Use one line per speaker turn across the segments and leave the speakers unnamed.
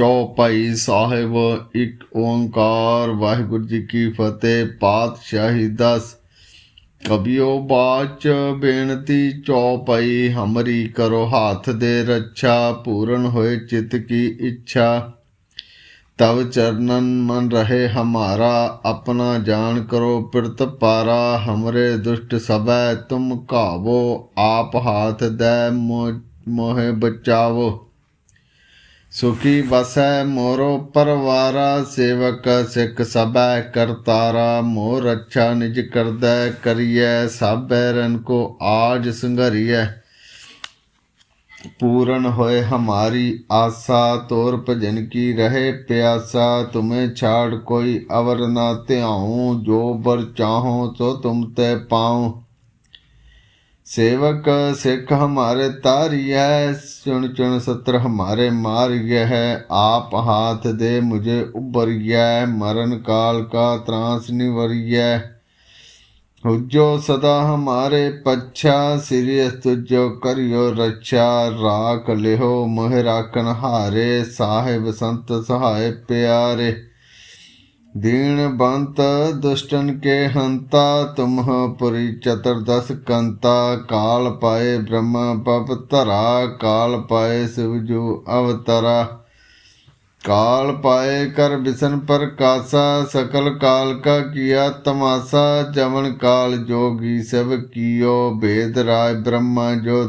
ਚੌਪਈ ਸਾਹਿਬ, ਇੱਕ ਓੰਕਾਰ ਵਾਹਿਗੁਰੂ ਜੀ ਕੀ ਫਤਿਹ, ਪਾਤਸ਼ਾਹੀ ਦਸ। ਕਬਿਓ ਬਾਚ ਬੇਨਤੀ ਚੌਪਈ ਹਮਰੀ ਕਰੋ ਹਾਥ ਦੇ ਰੱਛਾ, ਪੂਰਨ ਹੋਏ ਚਿਤ ਕੀ ਇੱਛਾ। ਤਵ ਚਰਨਨ ਮਨ ਰਹੇ ਹਮਾਰਾ, ਆਪਣਾ ਜਾਣ ਕਰੋ ਪਿਰਤ ਪਾਰਾ, ਹਮਰੇ ਦੁਸ਼ਟ ਸਭੈ ਤੁਮ ਕਾਵੋ ਆਪ ਹਾਥ ਦੈ ਮੋ- ਮੋਹਿ ਬਚਾਵੋ। ਸੁਖੀ ਬਸੈ ਮੋਰੋ ਪਰਵਾਰਾ, ਸੇਵਕ ਸਿੱਖ ਸਭੈ ਕਰਤਾਰਾ। ਮੋਰ ਅੱਛਾ ਨਿਜ ਕਰਦੈ ਕਰੀਐ ਸਭੈ ਰਨ ਕੋ ਆਜ ਸੰਘਰੀਐ। ਪੂਰਨ ਹੋਏ ਹਮਾਰੀ ਆਸਾ, ਤੋਰ ਭਜਨ ਕੀ ਰਹੇ ਪਿਆਸਾ। ਤੁਮੇ ਛਾੜ ਕੋਈ ਅਵਰ ਨਾ ਧਿਆਉ, ਜੋ ਬਰ ਚਾਹੋ ਸੋ ਤੁਮ ਤੇ ਪਾਉ। सेवक सिख हमारे तारिय चुन चुन सत्र हमारे मारिय है आप हाथ दे मुझे उबरिय मरण काल का त्रास निवरिय हुजो सदा हमारे पच्छा सिरियस तुझो करियो रक्षा राख लिहो मोह राखन हारे साहिब संत सहाय प्यारे दीन बंत दुष्टन के हंता तुम पुरी चतुर्दश कंता काल पाए ब्रह्म पप धरा काल पाए शिवजू अवतरा काल पाए कर बिसन पर कासा सकल काल का किया तमाशा जमन काल जोगी सब कियो भेद राय ब्रह्मा जो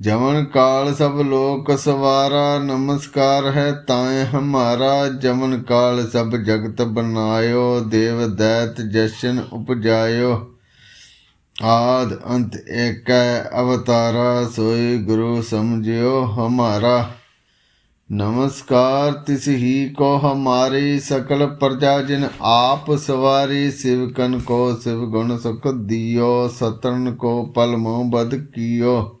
ਜਮਨ ਕਾਲ ਸਭ ਲੋਕ ਸਵਾਰਾ, ਨਮਸਕਾਰ ਹੈ ਤਾਏ ਹਮਾਰਾ। ਜਮਨ ਕਾਲ ਸਭ ਜਗਤ ਬਨਾਇਓ, ਦੇਵ ਦੈਤ ਜਸ਼ਨ ਉਪਜਾਇਓ। ਆਦ ਅੰਤ ਏਕੈ ਅਵਤਾਰਾ, ਸੋਈ ਗੁਰੂ ਸਮਝਿਓ ਹਮਾਰਾ। ਨਮਸਕਾਰ ਤਿਸ ਹੀ ਕੋ ਹਮਾਰੀ, ਸਕਲ ਪ੍ਰਜਾ ਜਿਨ ਆਪ ਸਵਾਰੀ, ਸ਼ਿਵ ਸਿਵਕਨ ਕੋ ਸਿਵ ਗੁਣ ਸੁਖ ਦਿਓ, ਸਤਨ ਕੋ ਪਲ ਮੋਹ ਬਦ ਕੀਓ।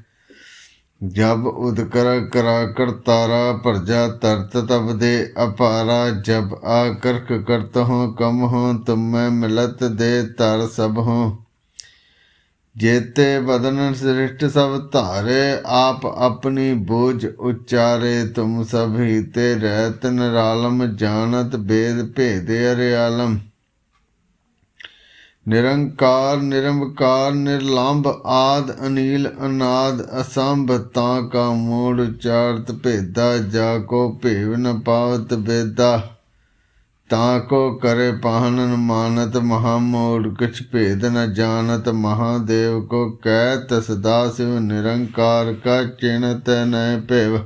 ਜਬ ਉਦਕਰ ਕਰਾਕੜ ਤਾਰਾ ਭਰਜਾ ਤਰਤ ਤਬ ਦੇ ਅਪਾਰਾ, ਜਬ ਆ ਕਰਖ ਕਰਤ ਹੋ ਕਮ ਹੋ ਮੈਂ ਮਿਲਤ ਦੇ ਤਰ ਸਭ ਹੋ ਜੇਤੇ ਬਦਨ ਸ੍ਰਿਸ਼ਟ ਸਭ ਧਾਰੇ, ਆਪ ਆਪਣੀ ਬੋਝ ਉਚਾਰੇ, ਤੁਮ ਸਭ ਹੀ ਤੇ ਰਹਿਤ ਨਰਾਲਮ, ਜਾਣਤ ਬੇਦ ਭੇਦੇ ਅਰੇ ਆਲਮ ਨਿਰੰਕਾਰ ਨਿਰੰਕਾਰ ਨਿਰਲੰਭ ਆਦ, ਅਨੀਲ, ਅਨਾਦ, ਅਸੰਭ, ਤਾਂ ਕਾ ਮੂੜ ਚਾਰਤ ਭੇਦਾ, ਜਾ ਕੋ ਭੇਵ ਨ ਪਾਵਤ ਬੇਦਾ ਤਾਂ ਕੋ ਕਰੇ ਪਾਹਨਨ ਮਾਨਤ, ਮਹਾ ਮੂੜ ਕਿਛ ਭੇਦ ਨ ਜਾਣਤ ਮਹਾਦੇਵ ਕੋ ਕਹਿ ਤਸਦਾ ਸਿਵ ਨਿਰੰਕਾਰ ਕਾ ਚਿਣਤ ਨੈ ਭੇਵ।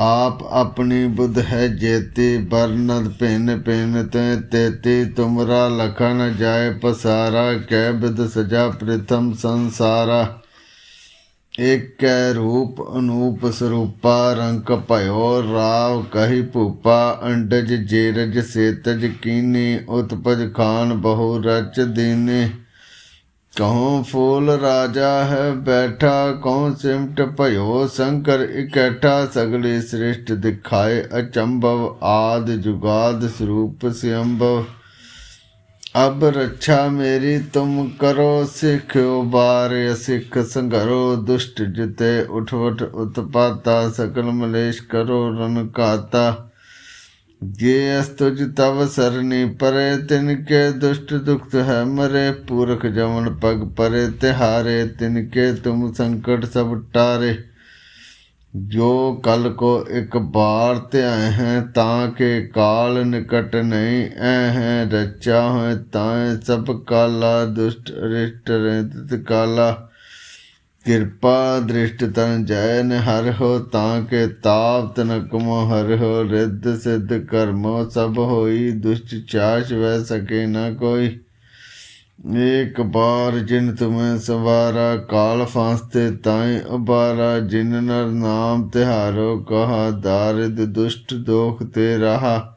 आप अपनी बुद्ध है जेती बरनद पिन पिन ते तेती तुमरा लखन जाय पसारा कै बिद सजा प्रथम संसारा एक कै रूप अनूप स्वरूपा रंक भयो राव कही भूपा अंडज जेरज सेतज कीनी उत्पज खान बहु रच दीने ਕਹੋਂ ਫੂਲ ਰਾਜਾ ਹੈ ਬੈਠਾ, ਕਹੋਂ ਸਿਮਟ ਭਇਓ, ਸ਼ੰਕਰ ਇਕੱਠਾ, ਸਗਲੇ ਸ੍ਰਿਸ਼ਟ ਦਿਖਾਏ, ਅਚੰਭਵ ਆਦ ਜੁਗਾਦ ਸਰੂਪ ਸਿਅੰਭਵ। ਅਬ ਰੱਛਾ ਮੇਰੀ, ਤੁਮ ਕਰੋ ਸਿੱਖਿਓ ਬਾਰ ਸਿੱਖ ਸੰਘਰੋ, ਦੁਸ਼ਟ ਜਿਤੇ ਉਠਵਟ ਉਤਪਾਤਾ, ਸਕਲ ਮਲੇਸ਼ ਕਰੋ ਰਣ ਕਾਤਾ ਜੇ ਅਸਤੁਜ ਤਵ ਸਰਨੀ ਪਰੇ, ਤਿਨ ਕੇ ਦੁਸ਼ਟ ਦੁਖਤ ਹੈ ਮਰੇ। ਪੂਰਖ ਜਮਨ ਪਗ ਪਰੇ, ਤਿਹਾਰੇ, ਤਿਨ ਕੇ ਤੁਮ ਸੰਕਟ ਸਭ ਟਾਰੇ। ਜੋ ਕਲ ਕੋ ਇੱਕ ਬਾਰ ਧਿਆਏ ਹੈ, ਤਾਂ ਕੇ ਕਾਲ ਨਿਕਟ ਨਹੀਂ ਐ ਹੈ। ਰਚਾ ਹੋਏ ਤਾਂ ਸਭ ਕਾਲਾ, ਦੁਸ਼ਟ ਰਿਸ਼ਟ ਰਹਿਤ ਕਾਲਾ। ਕਿਰਪਾ ਦ੍ਰਿਸ਼ਟ ਤਨ ਜੈ ਹਰ ਹੋ ਤਾਂ ਕੇ ਤਾਪ ਤਨਕਮੋ ਹਰ ਹੋ, ਰਿੱਧ ਸਿੱਧ ਕਰਮੋ ਸਭ ਹੋਈ, ਦੁਸ਼ਟ ਚਾਸ਼ ਵੈ ਸਕੇ ਨਾ ਕੋਈ। ਏਕ ਬਾਰ ਜਿਨ ਤੁਮੈ ਸਵਾਰਾ, ਕਾਲ ਫਾਂਸਤੇ ਤਾਈ ਉਬਾਰਾ, ਜਿਨ ਨਰ ਨਾਮ ਤਿਹਾਰੋ, ਕਹਾ ਦਾਰਿਦ ਦੁਸ਼ਟ ਦੋਖ ਤੇ ਰਹਾ।